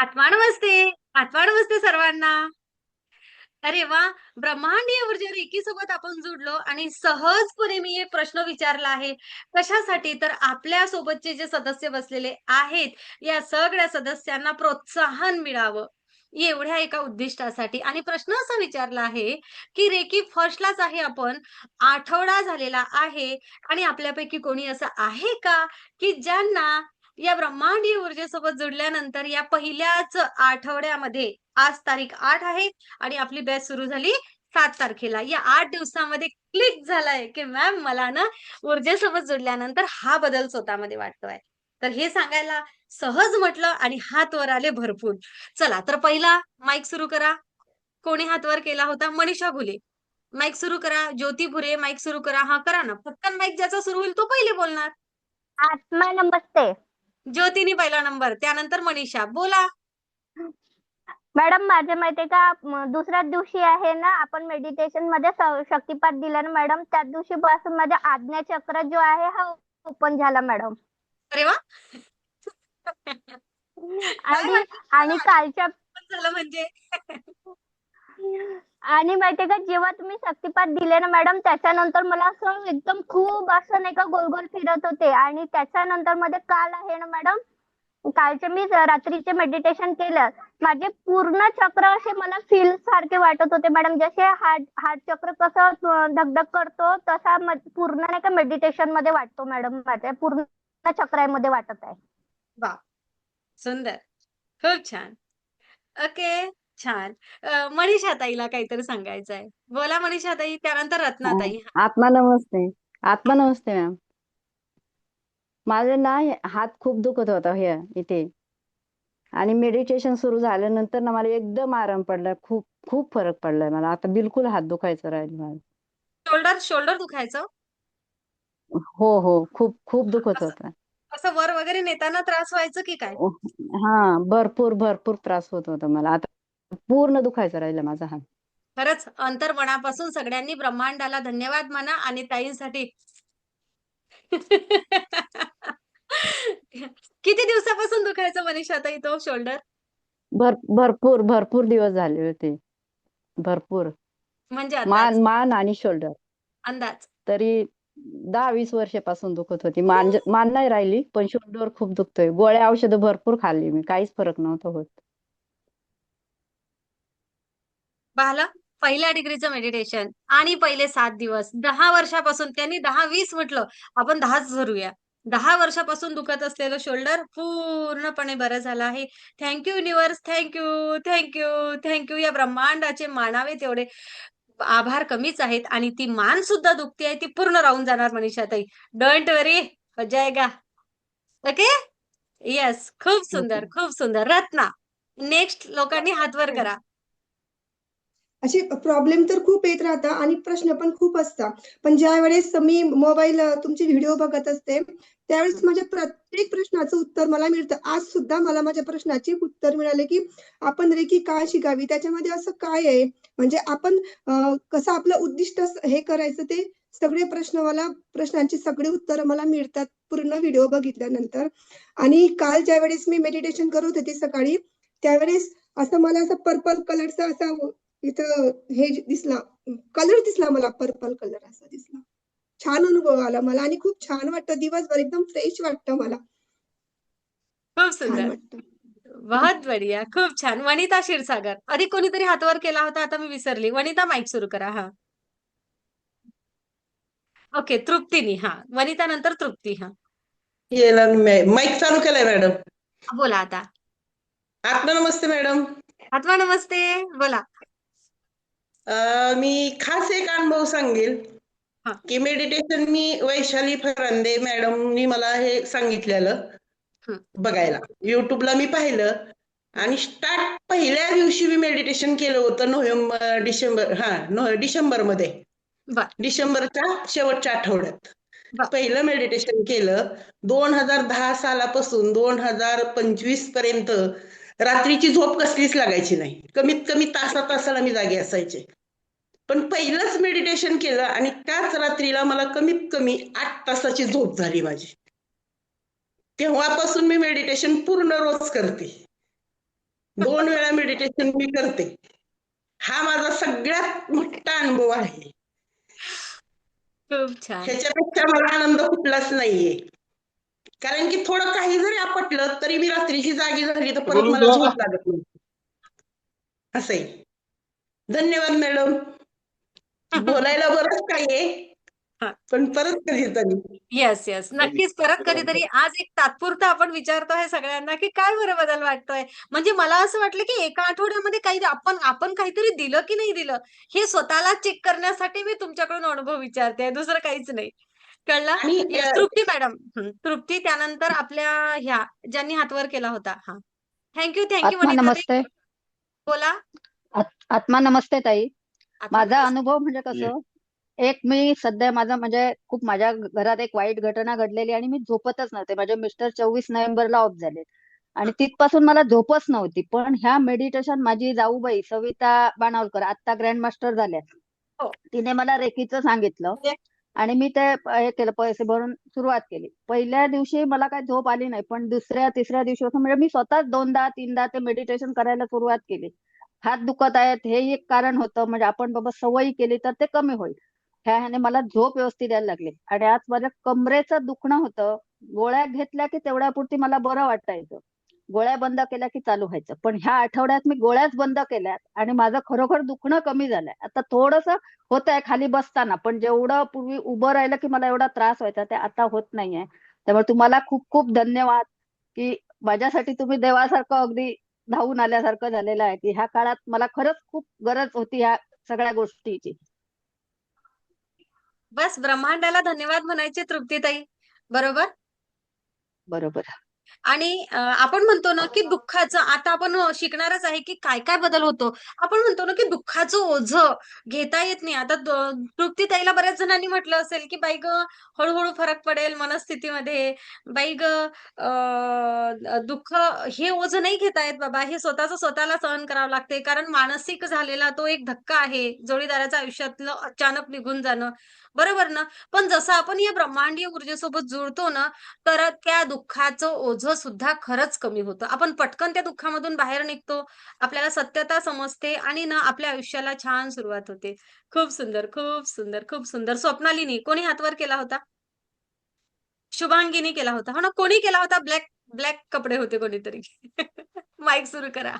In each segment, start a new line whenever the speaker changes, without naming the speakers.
आत्मा नमस्ते आत्मा नमस्ते सर्वांना. अरे वा! ब्रह्मांडीय ऊर्जा रेकी सोबत आपण जुडलो आणि सहजपणे मी एक प्रश्न विचारला आहे. कशासाठी तर आपल्या सोबतचे जे सदस्य बसलेले आहेत या सगळ्या सदस्यांना प्रोत्साहन मिळावं. एवढ्या एका उद्दिष्टासाठी. आणि प्रश्न असा विचारला आहे की रेकी फर्स्टलाच आहे आपण आठवडा झालेला आहे आणि आपल्यापैकी कोणी असं आहे का की ज्यांना या ब्रह्मांडीय ऊर्जेसोबत जुडल्यानंतर या पहिल्याच आठवड्यामध्ये आज तारीख आठ आहे आणि आपली बॅच सुरू झाली सात तारखेला. या आठ दिवसामध्ये क्लिक झालाय की मॅम मला ना ऊर्जेसोबत जुडल्यानंतर हा बदल स्वतःमध्ये वाटतोय. तर हे सांगायला सहज म्हटलं आणि हात वर आले भरपूर. चला तर पहिला माईक सुरू करा. कोणी हात वर केला होता? मनीषा घुले. माईक सुरू करा. ज्योती भुरे माईक सुरू करा. हा करा ना. पटकन माईक ज्याचा सुरू होईल तो पहिले बोलणार.
आत्मा नमस्ते.
ज्योतीने पहिला नंबर त्यानंतर मनीषा. बोला.
मॅडम माझ्या माहितीये का म, दुसऱ्याच दिवशी आहे ना आपण मेडिटेशनमध्ये शक्तिपात दिला ना मॅडम त्याच दिवशी पासून माझा आज्ञा चक्र जो आहे हा ओपन झाला मॅडम.
अरे वा.
आणि आणि कालच्या
झालं म्हणजे.
आणि माहितीये का जेव्हा तुम्ही शक्तिपात दिले ना मॅडम त्याच्यानंतर मला असं एकदम खूप असं नाही का गोल गोल फिरत होते. आणि त्याच्यानंतरमध्ये काल आहे ना मॅडम कालचे मी रात्रीचे मेडिटेशन केलं. माझे पूर्ण चक्र असे मला फील सारखे वाटत होते मॅडम. जसे हार्ट हार्ट चक्र कसं धगधग करतो तसा पूर्ण नाही का मेडिटेशनमध्ये वाटतो मॅडम माझ्या. पूर्ण चक्रामध्ये वाटत आहे.
वा सुंदर. खूप छान. ओके छान. अं, मनीषा ताईला काहीतरी सांगायचं आहे. बोला मनीषा ताई त्यानंतर रत्ना ताई
आत्मा नमस्ते आत्मा नमस्ते मॅम. माझे ना हे हात खूप दुखत होता हे इथे. आणि मेडिटेशन सुरू झाल्यानंतर ना मला एकदम आराम पडलाय खूप खूप फरक पडलाय मला. आता बिलकुल हात दुखायचं राहील मला.
शोल्डर शोल्डर दुखायचं?
हो हो. खूप खूप दुखत होता.
असं वर वगैरे नेताना त्रास व्हायचं की काय?
हा. भरपूर भरपूर त्रास होत होता मला. आता पूर्ण दुखायचं राहिलं माझा हात
खरंच अंतर्मनापासून सगळ्यांनी ब्रह्मांडाला धन्यवाद म्हणा आणि ताईंसाठी. किती दिवसापासून दुखायचं मनीषा ताई तो शोल्डर
भर भरपूर भरपूर दिवस झाले होते. भरपूर.
म्हणजे अंदाज?
मान मान आणि शोल्डर
अंदाज.
तरी दहा वीस वर्षापासून दुखत होती मान मान नाही राहिली पण शोल्डर खूप दुखतोय. गोळ्या औषधं भरपूर खाल्ली मी. काहीच फरक नव्हता होत.
पाहिलं पहिल्या डिग्रीचं मेडिटेशन आणि पहिले सात दिवस. दहा वर्षापासून त्यांनी दहा वीस म्हटलं आपण दहाच धरूया दहा वर्षापासून दुखत असलेलं शोल्डर पूर्णपणे बरं झालं आहे. Thank you universe thank you thank you thank you या ब्रह्मांडाचे मानावे तेवढे आभार कमीच आहेत आणि ती मान सुद्धा दुखते आहे ती पूर्ण राहून जाणार मनीषा ताई डोंट वरी जाएगा ओके येस खूप सुंदर खूप सुंदर. रत्ना नेक्स्ट लोकांनी हात वर करा.
असे प्रॉब्लेम तर खूप येत राहतात आणि प्रश्न पण खूप असतात. पण ज्या वेळेस मी मोबाईल तुमचे व्हिडिओ बघत असते त्यावेळेस माझ्या प्रत्येक प्रश्नाचं उत्तर मला मिळतं. आज सुद्धा मला माझ्या प्रश्नाचे उत्तर मिळाले की आपण रेकी काय शिकावी? त्याच्यामध्ये असं काय आहे? म्हणजे आपण कसं आपलं उद्दिष्ट हे करायचं ते सगळे प्रश्न मला प्रश्नांची सगळे उत्तर मला मिळतात पूर्ण व्हिडिओ बघितल्यानंतर. आणि काल ज्या वेळेस मी मेडिटेशन करत होते सकाळी त्यावेळेस असं मला असं पर्पल कलरचा असा इथं हे दिसला कलर दिसला मला पर्पल कलर असा दिसला. छान अनुभव आला मला आणि खूप छान वाटतं. दिवसभर एकदम फ्रेश वाटतं मला.
खूप सुंदर.
वाटतं.
बहुत बढिया खूप छान. वनिता क्षीरसागर. आधी कोणीतरी हातवर केला होता आता मी विसरली. वनिता माईक सुरू करा. हा. ओके तृप्तीनी. हा. वनिता नंतर तृप्ती. हा.
केला माईक चालू केलाय मॅडम
बोला आता.
आत्मा नमस्ते मॅडम
आत्मा नमस्ते. बोला.
मी खास एक अनुभव सांगेल. की मेडिटेशन मी वैशाली फरांदे मॅडमनी मला हे सांगितलेलं. बघायला युट्यूबला मी पाहिलं आणि स्टार्ट पहिल्या दिवशी मी मेडिटेशन केलं होतं नोव्हेंबर डिसेंबर हा नो डिसेंबरमध्ये
बर
डिसेंबरच्या शेवटच्या आठवड्यात. पहिलं मेडिटेशन केलं दोन हजार दहा सालापासून दोन हजार पंचवीसपर्यंत रात्रीची झोप कसलीच लागायची नाही कमीत कमी तासा तासाला मी जागी असायचे पण पहिलंच मेडिटेशन केलं आणि त्याच रात्रीला मला कमीत कमी आठ तासाची झोप झाली माझी. तेव्हापासून मी मेडिटेशन पूर्ण रोज करते. दोन वेळा मेडिटेशन मी करते. हा माझा सगळ्यात मोठा अनुभव आहे. ह्याच्यापेक्षा मला आनंद कुठलाच नाहीये. कारण की थोडं काही जरी आपटलं तरी मी रात्रीची जागी झाली तर परत मला. झोप लागत नाही असंय. धन्यवाद मॅडम. बोलायला बरंच काही आहे.
हा.
पण परत कधीतरी
येस येस नक्कीच परत कधीतरी आज एक तात्पुरतं आपण विचारतोय सगळ्यांना की काय बरं बदल वाटतोय? म्हणजे मला असं वाटलं की एका आठवड्यामध्ये काही आपण आपण काहीतरी दिलं की नाही दिलं हे स्वतःला चेक करण्यासाठी मी तुमच्याकडून अनुभव विचारते. दुसरं काहीच नाही. कळलं? तृप्ती मॅडम तृप्ती त्यानंतर आपल्या ह्या ज्यांनी हातवर केला होता. हा. थँक्यू थँक्यू बोला.
आत- आत्मा नमस्ते ताई.
आता
माझा. अनुभव म्हणजे कसं एक मी सध्या माझा म्हणजे खूप माझ्या घरात एक वाईट घटना घडलेली आणि मी झोपतच नव्हते. माझे मिस्टर चोवीस नोव्हेंबरला ऑफ झाले आणि तिथपासून मला झोपच नव्हती. पण ह्या मेडिटेशन माझी जाऊबाई सविता बाणावलकर आता ग्रँड मास्टर झाल्या
हो.
तिने मला रेकीचं सांगितलं आणि मी ते प- हे केलं पैसे भरून सुरुवात केली. पहिल्या दिवशी मला काही झोप आली नाही पण दुसऱ्या तिसऱ्या दिवशीपासून म्हणजे मी स्वतःच दोनदा तीनदा ते मेडिटेशन करायला सुरुवात केली. हात दुखत आहेत हे एक कारण होतं. म्हणजे आपण बाबा सवयी केली तर ते कमी होईल. ह्या ह्याने मला झोप व्यवस्थित यायला लागली. आणि आज माझ्या कमरेचं दुखणं होतं. गोळ्या घेतल्या की तेवढ्यापुरती मला बरं वाटायचं गोळ्या बंद केल्या की चालू व्हायचं. पण ह्या आठवड्यात मी गोळ्याच बंद केल्यात आणि माझं खरोखर दुखणं कमी झालंय. आता थोडस होत आहे खाली बसताना पण जेवढं पूर्वी उभं राहिलं की मला एवढा त्रास व्हायचा ते आता होत नाहीये. त्यामुळे तुम्हाला खूप खूप धन्यवाद की माझ्यासाठी तुम्ही देवासारखं अगदी धावून आल्यासारखं झालेलं आहे की ह्या काळात मला खरंच खूप गरज होती ह्या सगळ्या गोष्टीची.
बस ब्रह्मांडाला धन्यवाद म्हणायचे तृप्तीताई. बरोबर?
बरोबर.
आणि आपण म्हणतो ना की दुःखाचं आता आपण शिकणारच आहे की काय काय बदल होतो. आपण म्हणतो ना की दुःखाचं ओझ घेता येत नाही. आता तृप्ती ताईला बऱ्याच जणांनी म्हटलं असेल की बाई ग हळूहळू फरक पडेल मनस्थितीमध्ये. बाई ग दुःख हे ओझ नाही घेता येत बाबा. हे स्वतःच स्वतःला सहन करावं लागते. कारण मानसिक झालेला तो एक धक्का आहे. जोडीदाराच्या आयुष्यातलं अचानक निघून जाणं. बरोबर ना? पण जसं आपण या ब्रह्मांडीय ऊर्जेसोबत जुळतो ना तर त्या दुःखाचं ओझं सुद्धा खरंच कमी होतं. आपण पटकन त्या दुःखामधून बाहेर निघतो आपल्याला सत्यता समजते आणि ना आपल्या आयुष्याला छान सुरुवात होते. खूप सुंदर खूप सुंदर खूप सुंदर. स्वप्नालीनी कोणी हातवर केला होता? शुभांगीनी केला होता. हो ना? कोणी केला होता? ब्लॅक ब्लॅक कपडे होते कोणीतरी. माईक सुरू करा.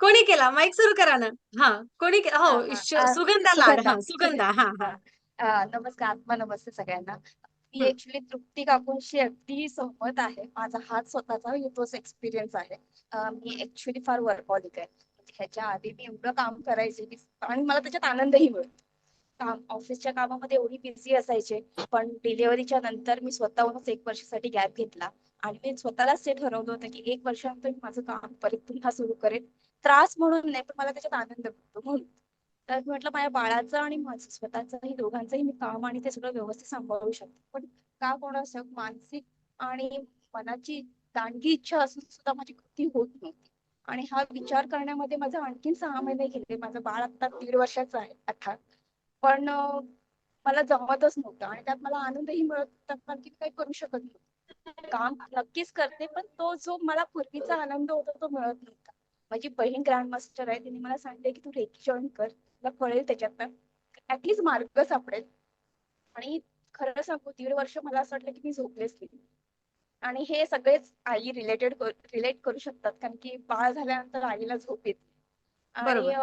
कोणी केला? माईक सुरू करा ना. हा कोणी केला हो. श- सुगंधा लाड
सुगंधा,
हा सुगंधा हा हा.
अ, नमस्कार आत्मा नमस्ते सगळ्यांना. मी
हं.
ऍक्च्युली तृप्ती काकूंशी अगदी सहमत आहे. माझा हाच स्वतःचा तोच एक्सपिरियन्स आहे. अ, मी ऍक्च्युली फार वर्कहॉलिक आहे. म्हणजे ह्याच्या आधी मी एवढं काम करायचे की आणि मला त्याच्यात आनंदही मिळतो. काम ऑफिसच्या कामामध्ये एवढी बिझी असायचे पण डिलिव्हरीच्या नंतर मी स्वतःहूनच एक वर्षासाठी गॅप घेतला. आणि मी स्वतःलाच ते ठरवलं होतं की एक वर्षानंतर मी माझं काम परत पुन्हा सुरू करेन. त्रास म्हणून नाही पण मला त्याच्यात आनंद मिळतो म्हणून. तर मी म्हटलं माझ्या बाळाचं आणि माझं स्वतःचंही दोघांचंही मी काम आणि ते सगळं व्यवस्थित सांभाळू शकते. पण का कोणाचं मानसिक आणि मनाची दांडगी इच्छा असून सुद्धा माझी कृती होत नव्हती. आणि हा विचार करण्यामध्ये माझं आणखीन सहा महिने गेले. माझं बाळ आता दीड वर्षाचं आहे अर्थात पण मला जमतच नव्हतं आणि त्यात मला आनंदही मिळत होता कारण की काही करू शकत नव्हतं. काम नक्कीच करते पण तो जो मला पूर्वीचा आनंद होता तो मिळत नव्हता. माझी बहीण ग्रँड मास्टर आहे तिने मला सांगितले की तू रेकी जॉईन कर तुला कळेल त्याच्यातनं ऍटलीस्ट मार्ग सापडेल. आणि खरं सांगू दीड वर्ष मला असं वाटलं की मी झोपलेच नाही. आणि हे सगळेच आई रिलेटेड रिलेट करू शकतात कारण की बाळ झाल्यानंतर आईला झोप येते. आणि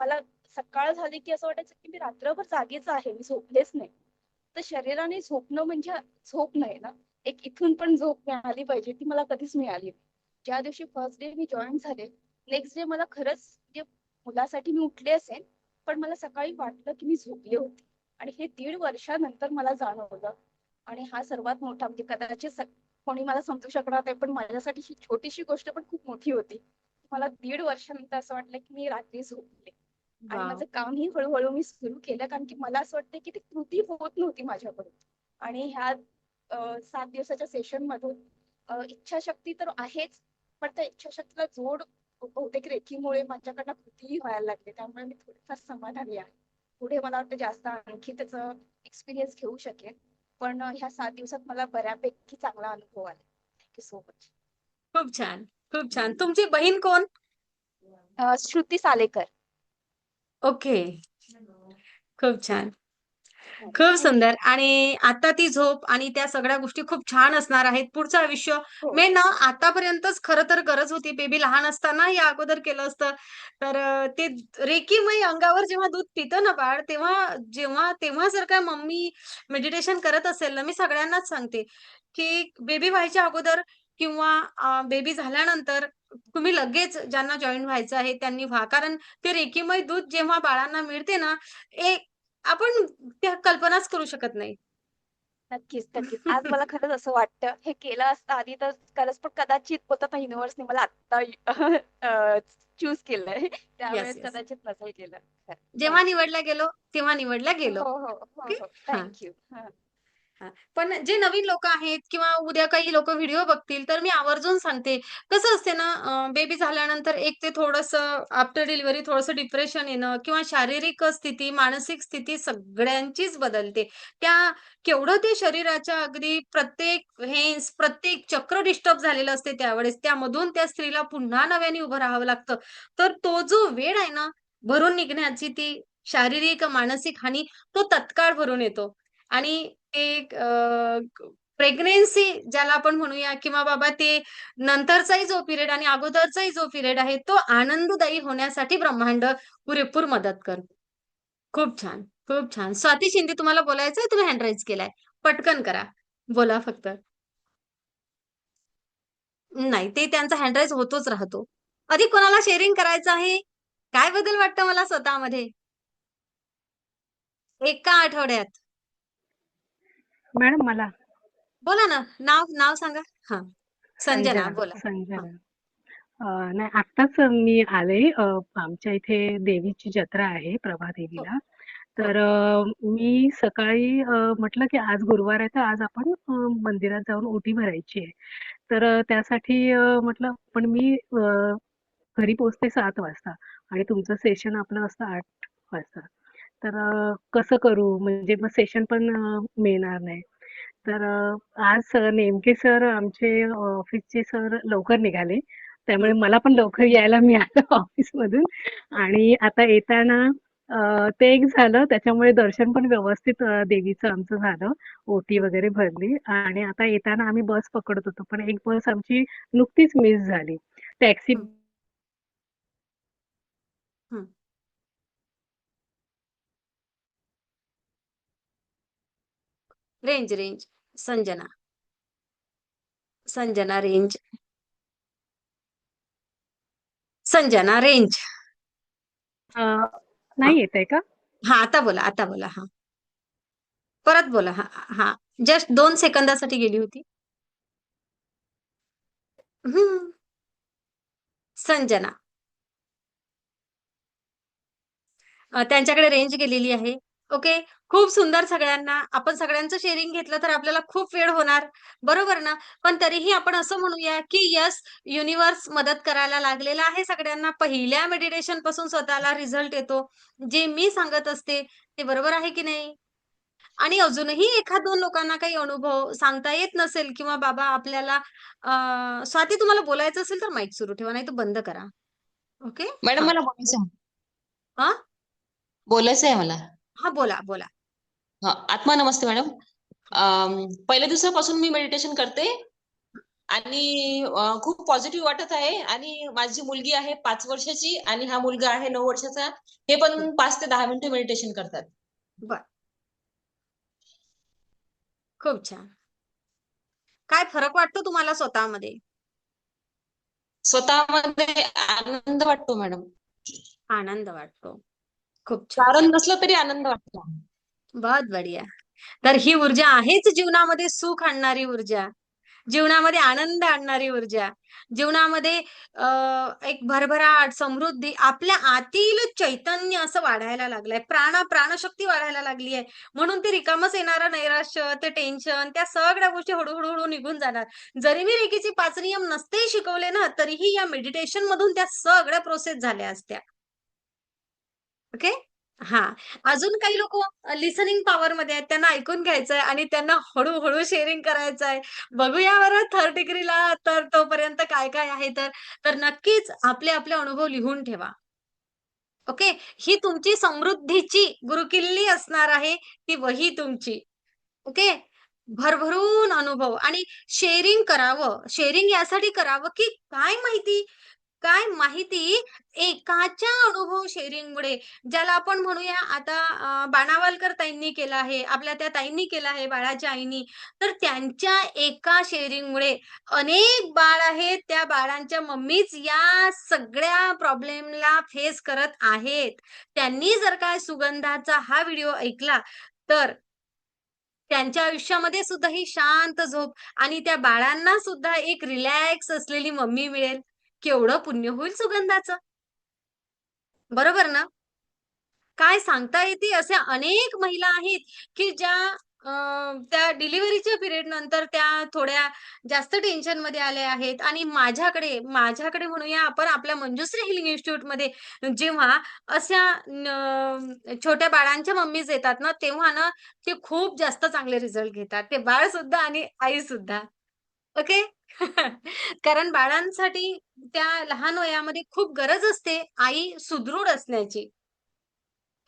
मला सकाळ झाली की असं वाटायचं की मी रात्रभर जागीच आहे मी झोपलेच नाही. तर शरीराने झोपणं म्हणजे झोप नाही ना. एक इथून पण झोप मिळाली पाहिजे ती मला कधीच मिळाली नाही. ज्या दिवशी फर्स्ट डे मी जॉईन झाले नेक्स्ट डे मला खरंच म्हणजे मुलासाठी मी उठले असेल पण मला सकाळी वाटलं की मी झोपले होते. आणि हे दीड वर्षानंतर मला जाणवलं. आणि हा सर्वात मोठा म्हणजे कदाचित कोणी मला समजू शकणार नाही पण माझ्यासाठी ही छोटीशी गोष्ट पण खूप मोठी होती. मला दीड वर्षानंतर असं वाटलं की मी रात्री झोपले. आणि. माझं कामही हळूहळू मी सुरू केलं कारण की मला असं वाटतं की ती कृती होत नव्हती माझ्याकडून. आणि ह्या सात दिवसाच्या सेशन मधून इच्छाशक्ती तर आहेच पण त्या इच्छाशक्तीला जोड बहुतेक रेखीमुळे माझ्याकडनं कृतीही व्हायला लागले. त्यामुळे मी थोडीफार समाधानी आहे. पुढे मला वाटतं जास्त आणखी त्याचं एक्सपिरियन्स घेऊ शकेन. पण ह्या सात दिवसात मला बऱ्यापैकी चांगला अनुभव आला. थँक्यू सो मच
खूप छान. खूप छान. तुमची बहीण कोण?
श्रुती सालेकर.
ओके. खूप छान. खूप सुंदर. आणि आता ती झोप आणि त्या सगळ्या गोष्टी खूप छान असणार आहेत. पुढचं आयुष्य.
हो.
मे ना आतापर्यंतच खरं तर गरज होती. बेबी लहान असताना या अगोदर केलं असतं. तर ते रेकीमय अंगावर जेव्हा दूध पितं ना बाळ तेव्हा जेव्हा तेव्हा जर का मम्मी मेडिटेशन करत असेल ना मी सगळ्यांनाच सांगते की बेबी व्हायच्या अगोदर किंवा बेबी झाल्यानंतर तुम्ही लगेच ज्यांना जॉईन व्हायचं आहे त्यांनी व्हा. कारण ते रेकीमय दूध जेव्हा बाळांना मिळते ना एक आपण त्या कल्पनाच करू शकत नाही.
नक्कीच नक्कीच. आज मला खरंच असं वाटतं हे केलं असतं आधी तर खरंच पण कदाचित बोलतात युनिव्हर्सने मला आता चूज केलंय. त्यावेळेस
yes.
कदाचित नसेल केलं.
जेव्हा निवडल्या गेलो तेव्हा निवडल्या गेलो.
हो हो हो
Okay? पण जे नवीन लोक आहेत किंवा उद्या काही लोक व्हिडिओ बघतील तर मी आवर्जून सांगते. कसं असते ना बेबी झाल्यानंतर एक ते थोडंसं आफ्टर डिलिव्हरी थोडंसं डिप्रेशन येणं किंवा शारीरिक स्थिती मानसिक स्थिती सगळ्यांचीच बदलते. त्या केवढं ते शरीराच्या अगदी प्रत्येक हेन्स प्रत्येक चक्र डिस्टर्ब झालेलं असते त्यावेळेस त्यामधून त्या स्त्रीला पुन्हा नव्याने उभं राहावं लागतं. तर तो जो वेळ आहे ना भरून निघण्याची ती शारीरिक मानसिक हानी तो तत्काळ भरून येतो. आणि एक प्रेग्नेन्सी ज्याला आपण म्हणूया किंवा बाबा ते नंतरचाही जो पिरियड आणि अगोदरचाही जो पिरियड आहे तो आनंददायी होण्यासाठी ब्रह्मांड पुरेपूर मदत करतो. खूप छान खूप छान. स्वाती शिंदे तुम्हाला बोलायचंय तुम्ही हँड राईज केलाय. पटकन करा. बोला फक्त. नाही ते त्यांचा हँड राईज होतोच राहतो. अधिक कोणाला शेअरिंग करायचं आहे? काय बदल वाटतं मला स्वतःमध्ये? एका आठवड्यात.
मॅडम मला.
बोला ना. नाव नाव सांगा. हा. संजना बोला.
संजना. अं, नाही आत्ताच मी आले. अं, आमच्या इथे देवीची जत्रा आहे प्रभादेवीला तर अं, मी सकाळी अं, म्हटलं की आज गुरुवार आहे तर आज आपण अं, मंदिरात जाऊन ओटी भरायची आहे. तर अं, त्यासाठी अं, म्हटलं पण मी अं, घरी पोहोचते सात वाजता आणि तुमचं सेशन आपलं असतं आठ वाजता. तर कसं करू? म्हणजे मग सेशन पण मिळणार नाही. तर आज सर नेमके सर आमचे ऑफिसचे सर लवकर निघाले. त्यामुळे मला पण लवकर यायला मिळालं ऑफिसमधून आणि आता येताना ते एक झालं. त्याच्यामुळे दर्शन पण व्यवस्थित देवीचं आमचं झालं. ओटी वगैरे भरली. आणि आता येताना आम्ही बस पकडत होतो. पण एक बस आमची नुकतीच मिस झाली. टॅक्सी
हं. हं. Range range Sanjana Sanjana range Sanjana range
नाही येत आहे का?
हा आता बोला आता बोला हा. परत बोला हा हा. जस्ट दोन सेकंदासाठी गेली होती. हम्म. संजना. त्यांच्याकडे रेंज गेलेली आहे. ओके? खूप सुंदर सगळ्यांना. आपण सगळ्यांचं शेअरिंग घेतलं तर आपल्याला खूप वेळ होणार. बरोबर ना? पण तरीही आपण असं म्हणूया की यस युनिव्हर्स मदत करायला लागलेला आहे सगळ्यांना. पहिल्या मेडिटेशनपासून स्वतःला रिझल्ट येतो. जे मी सांगत असते ते बरोबर आहे की नाही? आणि अजूनही एखाद दोन लोकांना काही अनुभव सांगता येत नसेल किंवा बाबा आपल्याला स्वाती तुम्हाला बोलायचं असेल तर माईक सुरू ठेवा नाही तर बंद करा. ओके?
मॅडम मला बोलायचं.
हा?
बोलायचं आहे मला.
हा बोला बोला.
हा आत्मा नमस्ते मॅडम. पहिल्या दिवसापासून मी मेडिटेशन करते आणि अ, खूप पॉझिटिव्ह वाटत आहे आणि माझी मुलगी आहे पाच वर्षाची आणि हा मुलगा आहे नऊ वर्षाचा. हे पण पाच ते दहा मिनिटं मेडिटेशन करतात.
बर. खूप छान. काय फरक वाटतो तुम्हाला स्वतःमध्ये?
स्वतःमध्ये आनंद वाटतो मॅडम.
आनंद वाटतो. खूप छान.
कारण नसलं तरी आनंद वाटतो.
बहुत बढिया. तर ही ऊर्जा आहेच जीवनामध्ये सुख आणणारी ऊर्जा. जीवनामध्ये आनंद आणणारी ऊर्जा. जीवनामध्ये अं, एक भरभराट समृद्धी आपल्या आतील चैतन्य असं वाढायला लागलंय. प्राण प्राणशक्ती वाढायला लागली आहे म्हणून ते रिकामच येणारं नैराश्य ते टेन्शन त्या सगळ्या गोष्टी हळूहळू हळू निघून जाणार. जरी मी रेकीचे पाच नियम नसते शिकवले ना तरीही या मेडिटेशन मधून त्या सगळ्या प्रोसेस झाल्या असत्या. ओके? हा. अजून काही लोक लिसनिंग पॉवर मध्ये आहेत त्यांना ऐकून घ्यायचंय आणि त्यांना हळूहळू शेअरिंग करायचंय. बघूया बरं थर्ड डिग्रीला तर तोपर्यंत काय काय आहे तर. तर नक्कीच आपले आपले अनुभव लिहून ठेवा. ओके? ही तुमची समृद्धीची गुरुकिल्ली असणार आहे ती वही तुमची. ओके? भरभरून अनुभव. आणि शेअरिंग करावं. शेअरिंग यासाठी करावं की काय माहिती? काय माहिती? एकाच्या अनुभव शेअरिंगमुळे ज्याला आपण म्हणूया आता अं, बाणावलकर ताईंनी केलं आहे आपल्या त्या ताईंनी केलं आहे बाळाच्या आईनी. तर त्यांच्या एका शेअरिंगमुळे अनेक बाळ आहेत त्या बाळांच्या मम्मीच या सगळ्या प्रॉब्लेमला फेस करत आहेत. त्यांनी जर काय सुगंधाचा हा व्हिडिओ ऐकला तर त्यांच्या आयुष्यामध्ये सुद्धा ही शांत झोप आणि त्या बाळांना सुद्धा एक रिलॅक्स असलेली मम्मी मिळेल. केवढं पुण्य होईल सुगंधाचं? बरोबर ना? काय सांगता येते अशा अनेक महिला आहेत की ज्या त्या डिलिव्हरीच्या पिरियड नंतर त्या थोड्या जास्त टेन्शनमध्ये आल्या आहेत. आणि माझ्याकडे माझ्याकडे म्हणूया आपण आपल्या मंजुश्री हिलिंग इन्स्टिट्यूटमध्ये जेव्हा अशा छोट्या बाळांच्या मम्मीज येतात ना तेव्हा ना ते खूप जास्त चांगले रिझल्ट घेतात. ते बाळ सुद्धा आणि आई सुद्धा ओके कारण बाळांसाठी त्या लहान वयामध्ये खूप गरज असते आई सुदृढ असण्याची.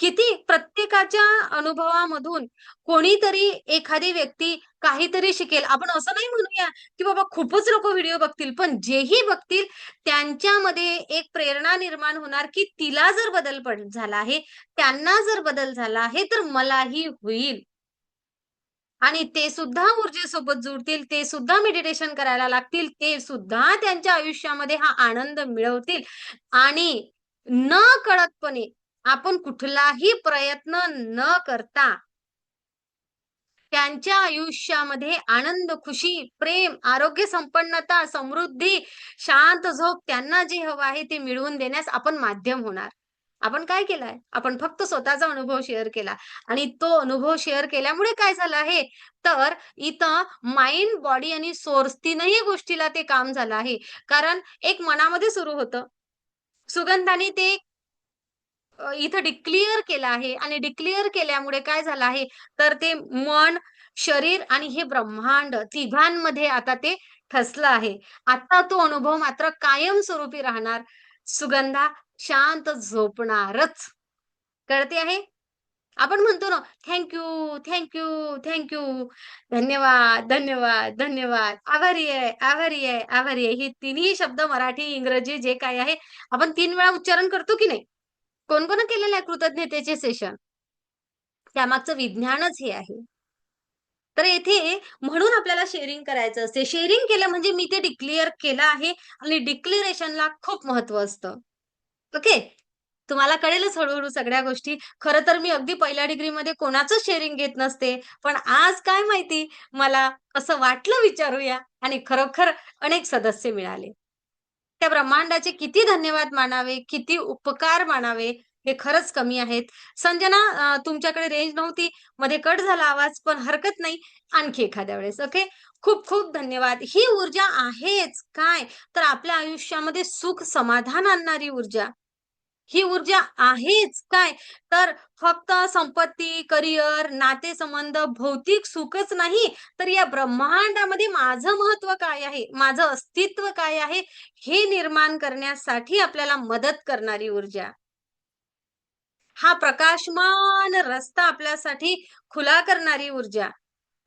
किती प्रत्येकाच्या अनुभवामधून कोणीतरी एखादी व्यक्ती काहीतरी शिकेल. आपण असं नाही म्हणूया की बाबा खूपच लोक व्हिडिओ बघतील पण जेही बघतील त्यांच्यामध्ये एक प्रेरणा निर्माण होणार की तिला जर बदल पड झाला आहे त्यांना जर बदल झाला आहे तर मलाही होईल. आणि ते सुद्धा ऊर्जेसोबत जुळतील ते सुद्धा मेडिटेशन करायला लागतील ते सुद्धा त्यांच्या आयुष्यामध्ये हा आनंद मिळवतील. आणि न कळतपणे आपण कुठलाही प्रयत्न न करता त्यांच्या आयुष्यामध्ये आनंद खुशी प्रेम आरोग्य संपन्नता समृद्धी शांत झोप त्यांना जे हवं आहे ते मिळवून देण्यास आपण माध्यम होणार. आपण काय केलंय? आपण फक्त स्वतःचा अनुभव शेअर केला. आणि तो अनुभव शेअर केल्यामुळे काय झालं आहे? तर इथं माइंड बॉडी आणि सोर्स तीनही गोष्टीला ते काम झालं आहे. कारण एक मनामध्ये सुरू होतं. सुगंधाने ते इथं डिक्लिअर केलं आहे. आणि डिक्लिअर केल्यामुळे काय झालं आहे? तर ते मन शरीर आणि हे ब्रह्मांड तिघांमध्ये आता ते ठसलं आहे. आता तो अनुभव मात्र कायमस्वरूपी राहणार. सुगंधा शांत झोपणारच. कळते आहे? आपण म्हणतो ना थँक्यू थँक्यू थँक्यू धन्यवाद धन्यवाद धन्यवाद. आभारी आहे आभारी आहे आभारी आहे. ही तिन्ही शब्द मराठी इंग्रजी जे काय आहे आपण तीन वेळा उच्चारण करतो की नाही? कोण कोण केलेलं आहे कृतज्ञतेचे सेशन? त्यामागचं विज्ञानच हे आहे. तर येथे म्हणून आपल्याला शेअरिंग करायचं असते. शेअरिंग केलं म्हणजे मी ते डिक्लेअर केलं आहे आणि डिक्लेरेशनला खूप महत्त्व असतं. ओके तुम्हाला कळेलच हळूहळू सगळ्या गोष्टी. खरं तर मी अगदी पहिल्या डिग्रीमध्ये कोणाचं शेअरिंग घेत नसते. पण आज काय माहिती? मला असं वाटलं विचारूया आणि खरोखर अनेक सदस्य मिळाले. त्या ब्रह्मांडाचे किती धन्यवाद मानावे किती उपकार मानावे हे खरंच कमी आहेत. संजना तुमच्याकडे रेंज नव्हती. मध्ये कट झाला आवाज पण हरकत नाही. आणखी एखाद्या वेळेस ओके खूप खूप धन्यवाद. ही ऊर्जा आहेच काय? तर आपल्या आयुष्यामध्ये सुख समाधान आणणारी ऊर्जा. ही ऊर्जा आहेच काय? तर फक्त संपत्ती करिअर नातेसंबंध भौतिक सुखच नाही तर या ब्रह्मांडामध्ये माझं महत्त्व काय आहे? माझं अस्तित्व काय आहे? हे निर्माण करण्यासाठी आपल्याला मदत करणारी ऊर्जा. हा प्रकाशमान रस्ता आपल्यासाठी खुला करणारी ऊर्जा.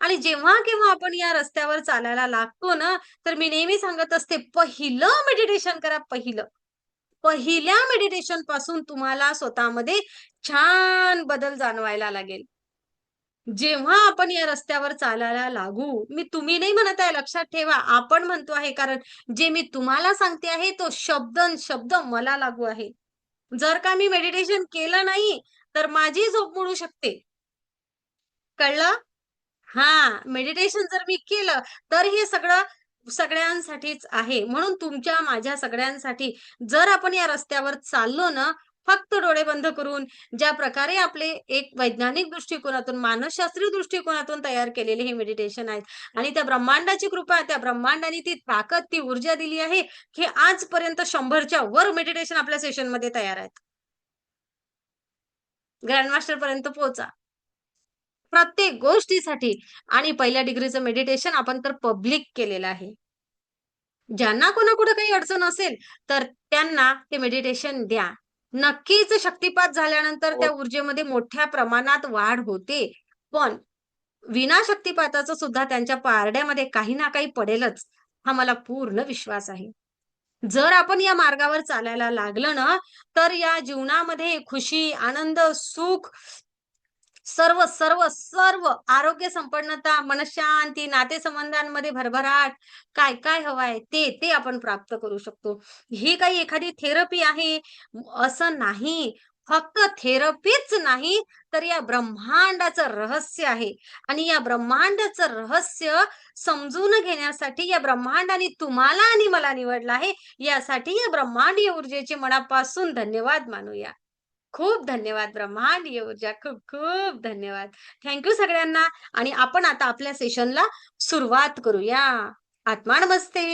आणि जेव्हा केव्हा आपण या रस्त्यावर चालायला लागतो ना तर मी नेहमी सांगत असते पहिलं मेडिटेशन करा पहिलं. पहिल्या मेडिटेशनपासून तुम्हाला स्वतःमध्ये छान बदल जाणवायला लागेल. जेव्हा आपण या रस्त्यावर चालायला लागू मी तुम्ही नाही म्हणत आहे लक्षात ठेवा. आपण म्हणतो आहे कारण जे मी तुम्हाला सांगते आहे तो शब्द शब्द मला लागू आहे. जर का मी मेडिटेशन केलं नाही तर माझी झोप मोडू शकते. कळलं? हा मेडिटेशन जर मी केलं तर हे सगळं सगळ्यांसाठीच आहे. म्हणून तुमच्या माझ्या सगळ्यांसाठी जर आपण या रस्त्यावर चाललो ना फक्त डोळे बंद करून ज्या प्रकारे आपले एक वैज्ञानिक दृष्टिकोनातून मानसशास्त्रीय दृष्टिकोनातून तयार केलेले हे मेडिटेशन आहेत आणि त्या ब्रह्मांडाची कृपा त्या ब्रह्मांडाने ती ताकद ती ऊर्जा दिली आहे की आजपर्यंत शंभरच्या वर मेडिटेशन आपल्या सेशनमध्ये तयार आहेत. ग्रँडमास्टर पर्यंत पोहोचा. प्रत्येक गोष्टीसाठी. आणि पहिल्या डिग्रीचं मेडिटेशन आपण तर पब्लिक केलेलं आहे. ज्यांना कोणाकुठे काही अडचण असेल तर त्यांना ते मेडिटेशन द्या. नक्कीच शक्तिपात झाल्यानंतर त्या ऊर्जेमध्ये मोठ्या प्रमाणात वाढ होते. पण विना शक्तिपाताचं सुद्धा त्यांच्या पारड्यामध्ये काही ना काही पडेलच हा मला पूर्ण विश्वास आहे. जर आपण या मार्गावर चालायला लागलं ना तर या जीवनामध्ये खुशी आनंद सुख सर्व सर्व सर्व आरोग्य संपन्नता मनशांती नातेसंबंधांमध्ये भरभराट काय काय हवंय ते ते आपण प्राप्त करू शकतो. ही काही एखादी थेरपी आहे? असं नाही. फक्त थेरपीच नाही तर या ब्रह्मांडाचं रहस्य आहे. आणि या ब्रह्मांडाचं रहस्य समजून घेण्यासाठी या ब्रह्मांडाने तुम्हाला आणि मला निवडलं आहे यासाठी या ब्रह्मांडीय ऊर्जेचे मनापासून धन्यवाद मानूया. खूप धन्यवाद ब्रह्मांडीय ऊर्जा खूप खूप धन्यवाद. थँक्यू सगळ्यांना आणि आपण आता आपल्या सेशनला सुरुवात करूया. आत्मा नमस्ते.